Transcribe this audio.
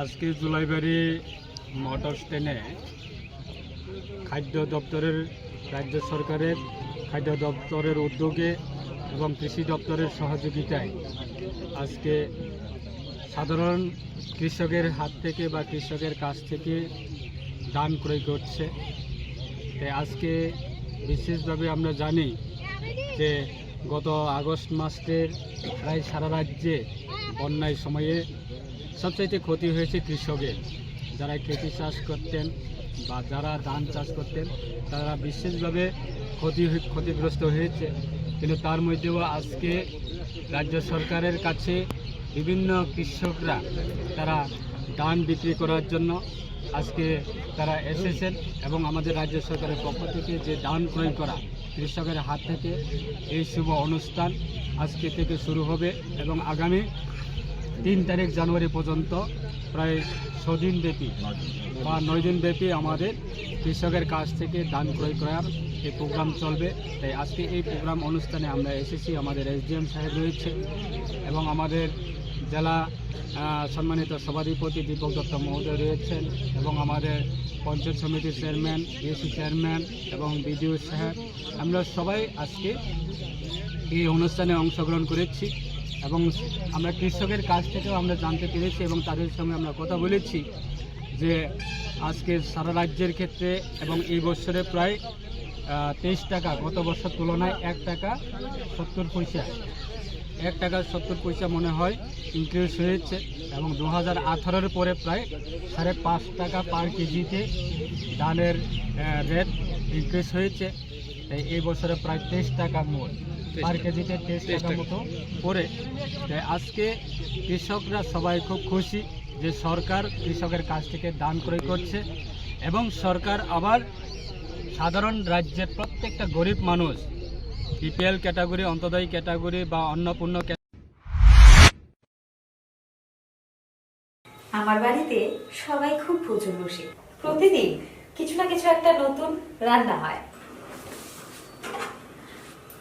আজকে জুলাইবাড়ি মোটর স্ট্যান্ডে খাদ্য দপ্তরের রাজ্য সরকারের খাদ্য দপ্তরের উদ্যোগে এবং কৃষি দপ্তরের সহযোগিতায় আজকে সাধারণ কৃষকের হাত থেকে বা কৃষকের কাছ থেকে দান ক্রয় করছে। তাই আজকে বিশেষভাবে আমরা জানি যে গত আগস্ট মাসের প্রায় সারা রাজ্যে বন্যায় সময়ে সবচাইতে ক্ষতি হয়েছে কৃষকের। যারা খেতি চাষ করতেন বা যারা ধান চাষ করতেন, তারা বিশেষভাবে ক্ষতি ক্ষতিগ্রস্ত হয়েছে। কিন্তু তার মধ্যেও আজকে রাজ্য সরকারের কাছে বিভিন্ন কৃষকরা তারা ধান বিক্রি করার জন্য আজকে তারা এসেছেন এবং আমাদের রাজ্য সরকারের পক্ষ থেকে যে ধান ক্রয় করা কৃষকের হাত থেকে এই শুভ অনুষ্ঠান আজকে থেকে শুরু হবে এবং আগামী তিন তারিখ জানুয়ারি পর্যন্ত প্রায় ছদিন ব্যাপী বা নয় দিন ব্যাপী আমাদের কৃষকের কাছ থেকে ধান ক্রয় করার এই প্রোগ্রাম চলবে। তাই আজকে এই প্রোগ্রাম অনুষ্ঠানে আমরা এসেছি। আমাদের এসডিএম সাহেব রয়েছে এবং আমাদের জেলা সম্মানিত সভাধিপতি দীপক দত্ত মহোদয় রয়েছেন এবং আমাদের পঞ্চায়েত সমিতির চেয়ারম্যান ডিএসি চেয়ারম্যান এবং বিডিও সাহেব। আমরা সবাই আজকে এই অনুষ্ঠানে অংশগ্রহণ করেছি। এবং আমরা কৃষকের কাছ থেকেও আমরা জানতে পেরেছি এবং তাদের সঙ্গে আমরা কথা বলেছি যে আজকে সারা রাজ্যের ক্ষেত্রে এবং এই বছরে প্রায় তেইশ টাকা, গত বছর তুলনায় এক টাকা সত্তর পয়সা, এক টাকা সত্তর পয়সা মনে হয় ইনক্রিজ হয়েছে এবং দু হাজার আঠারোর পরে প্রায় সাড়ে পাঁচ টাকা পার কেজিতে ধানের রেট ইনক্রিজ হয়েছে। এই বছরে প্রায় তেইশ টাকা মোট। পার কেজিতে তেইশ টাকা মতো তাই আজকে কৃষকরা সবাই খুব খুশি যে সরকার কৃষকের কাছ থেকে দান ক্রয় করছে এবং সরকার আবার সাধারণ রাজ্যের প্রত্যেকটা গরিব মানুষ বিপিএল ক্যাটাগরি অন্তদয়ী ক্যাটাগরি বা অন্নপূর্ণ আমার বাড়িতে সবাই খুব প্রচুর বসে। প্রতিদিন কিছু না কিছু একটা নতুন রান্না হয়।